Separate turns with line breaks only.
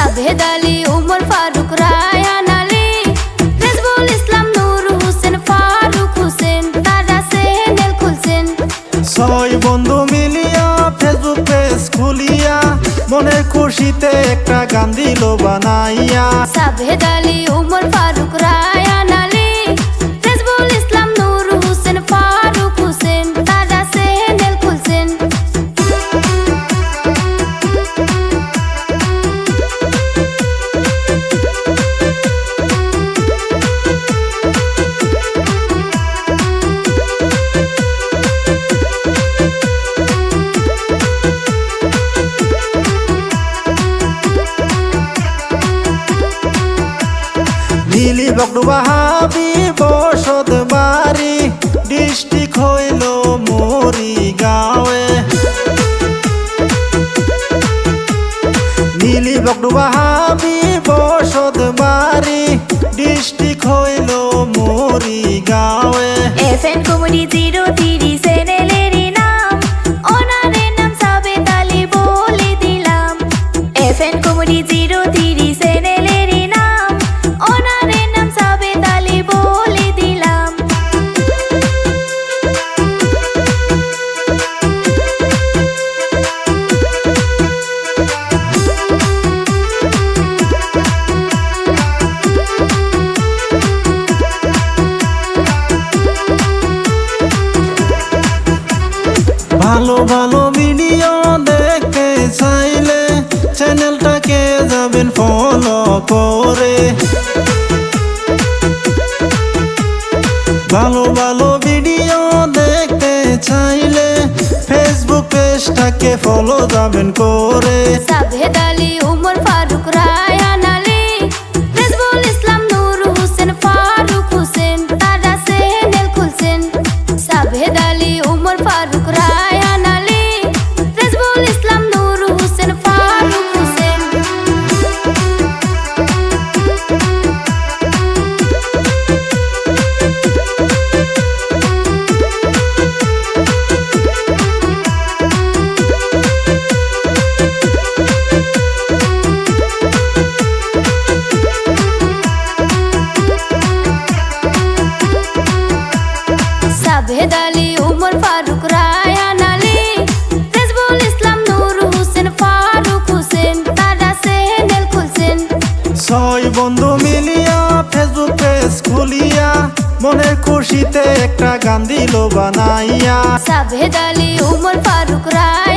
সাবেদ আলী উমর ফারুক রায়ান আলী রেজবুল ইসলাম নূর হোসেন ফারুক হোসেন তারা সেনেল খুলছেন।
ছয় বন্ধু মিলিয়া ফেসবুক পেজ খুলিয়া মনের খুশিতে একটা গান দিল বানাইয়া।
সাবেদ আলী উমর ফারুক
নীলি বকডুবাহাবি বসত বাড়ি, ডিস্ট্রিক্ট হইল মরি গাঁয়ে নীলি বকডুবাহাবি বসত বাড়ি, ডিস্ট্রিক্ট হইল Morigaon
FN comedy zero comedy zero three
ভালো ভালো ভিডিও দেখতে চাইলে চ্যানেলটাকে যাবেন ফলো করে। ভালো ভালো ভিডিও দেখতে চাইলে ফেসবুক পেজটাকে ফলো যাবেন করে।
সাবেদ আলী, উমর আলী উমর ফারুক রায়ান আলী রেজবুল ইসলাম নূর হোসেন ফারুক হোসেন তারা সেনেল খুলছেন।
ছয় বন্ধু মিলিয়া ফেসবুক পেজ খুলিয়া মনের খুশিতে একটা গান দিল বানাইয়া।
সাবেদ আলী উমর ফারুক রায়